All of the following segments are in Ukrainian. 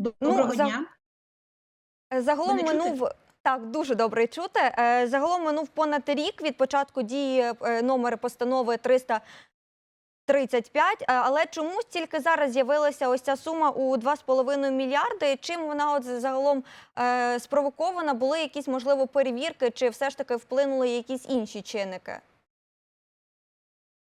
Доброго Ну, дня. Е, Загалом Мене чути? минув так, дуже добре чути. Е, Загалом минув понад рік від початку дії е, номер постанови 335, е, але чомусь тільки зараз з'явилася ось ця сума у 2,5 мільярди. Чим вона от загалом спровокована? Були якісь можливо перевірки, чи все ж таки вплинули якісь інші чинники?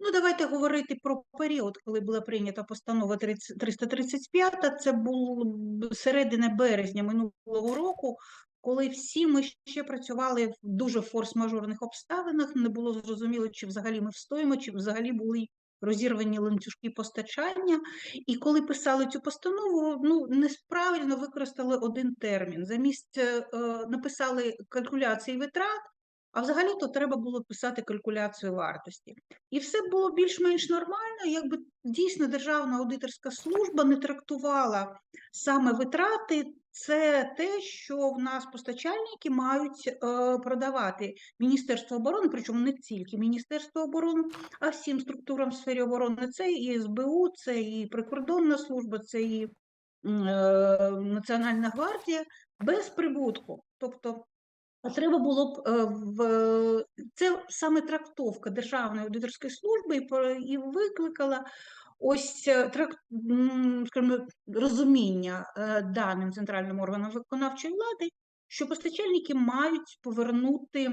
Ну, давайте говорити про період, коли була прийнята постанова 30 335. Це було б- середина березня минулого року, коли всі ми ще працювали в дуже форс-мажорних обставинах. Не було зрозуміло, чи взагалі ми встоїмо, чи взагалі були розірвані ланцюжки постачання. І коли писали цю постанову, ну несправильно використали один термін. Замість е, е, написали калькуляції витрат. А взагалі-то треба було писати калькуляцію вартості. І все було більш-менш нормально, якби дійсно Державна аудиторська служба не трактувала саме витрати. Це те, що в нас постачальники мають е, продавати Міністерство оборони, причому не тільки Міністерство оборони, а всім структурам в сфері оборони. Це і СБУ, це і прикордонна служба, це і е, Національна гвардія без прибутку. Тобто а треба було б е, в це саме трактовка Державної аудиторської служби і викликала ось е, трак, скажімо, розуміння е, даним центральним органам виконавчої влади, що постачальники мають повернути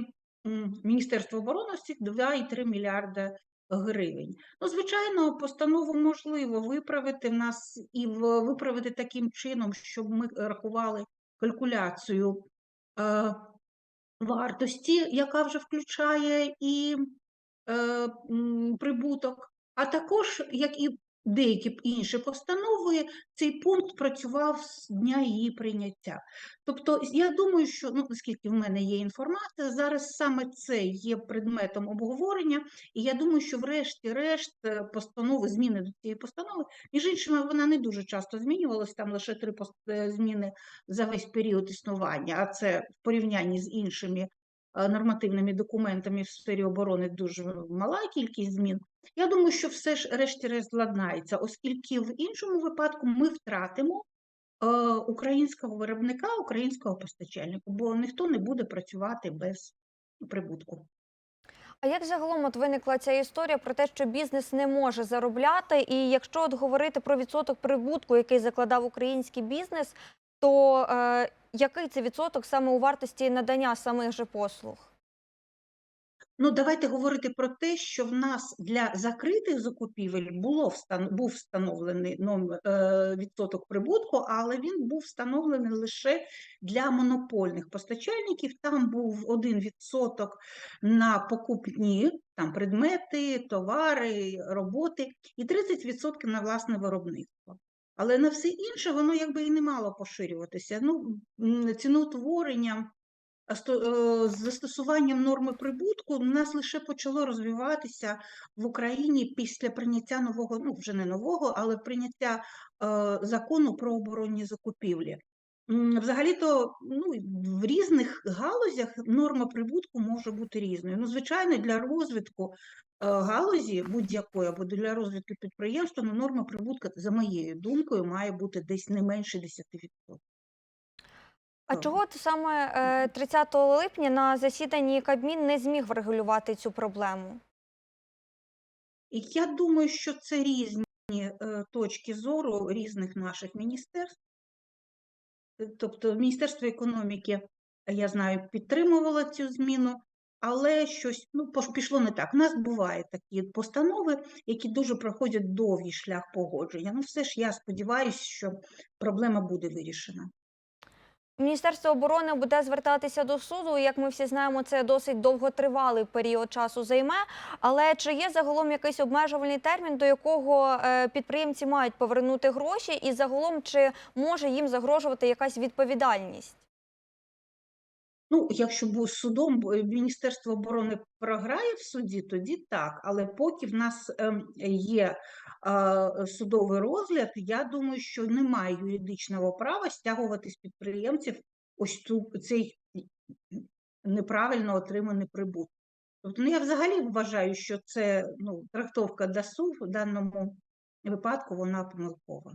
м, Міністерству оборони цих 2,3 мільярда гривень. Ну, звичайно, постанову можливо виправити в нас і виправити таким чином, щоб ми рахували калькуляцію. Вартості, яка вже включає і е, прибуток, а також, як і деякі інші постанови, цей пункт працював з дня її прийняття. Тобто, я думаю, що ну, наскільки в мене є інформація, зараз саме це є предметом обговорення, і я думаю, що врешті-решт е, постанови, зміни до цієї постанови, між іншими, вона не дуже часто змінювалась, там лише три е, зміни за весь період існування, а це в порівнянні з іншими нормативними документами в сфері оборони дуже мала кількість змін. Я думаю, що все ж решті-решт зладнається, оскільки в іншому випадку ми втратимо е, українського виробника, українського постачальника, бо ніхто не буде працювати без прибутку. А як загалом от виникла ця історія про те, що бізнес не може заробляти? І якщо от говорити про відсоток прибутку, який закладав український бізнес, то е, який це відсоток саме у вартості надання самих же послуг? Ну, давайте говорити про те, що в нас для закритих закупівель було встан... був встановлений номер, е, відсоток прибутку, але він був встановлений лише для монопольних постачальників. Там був один відсоток на покупні там, предмети, товари, роботи, і 30% на власне виробництво. Але на все інше воно якби і не мало поширюватися. Ну, ціноутворення е, з застосуванням норми прибутку у нас лише почало розвиватися в Україні після прийняття нового, ну вже не нового, але прийняття е, закону про оборонні закупівлі. Взагалі-то ну, в різних галузях норма прибутку може бути різною. Ну, звичайно, для розвитку галузі будь-якої або для розвитку підприємства ну, норма прибутку, за моєю думкою, має бути десь не менше 10%. А чого от саме е, 30 липня на засіданні Кабмін не зміг врегулювати цю проблему? Я думаю, що це різні е, точки зору різних наших міністерств. Е, Тобто Міністерство економіки, е, я знаю, підтримувало цю зміну, але щось ну, пішло не так. У нас бувають такі постанови, які дуже проходять довгий шлях погодження. Ну, все ж я сподіваюся, що проблема буде вирішена. Міністерство оборони буде звертатися до суду. Як ми всі знаємо, це досить довготривалий період часу займе. Але чи є загалом якийсь обмежувальний термін, до якого е, підприємці мають повернути гроші, і загалом чи може їм загрожувати якась відповідальність? Ну, якщо буде судом, Міністерство оборони програє в суді, тоді так. Але поки в нас ем, є е, судовий розгляд, я думаю, що немає юридичного права стягувати з підприємців ось цю, цей неправильно отриманий прибуток. Тобто, ну, я взагалі вважаю, що це ну, трактовка ДАСУ в даному випадку вона помилкова.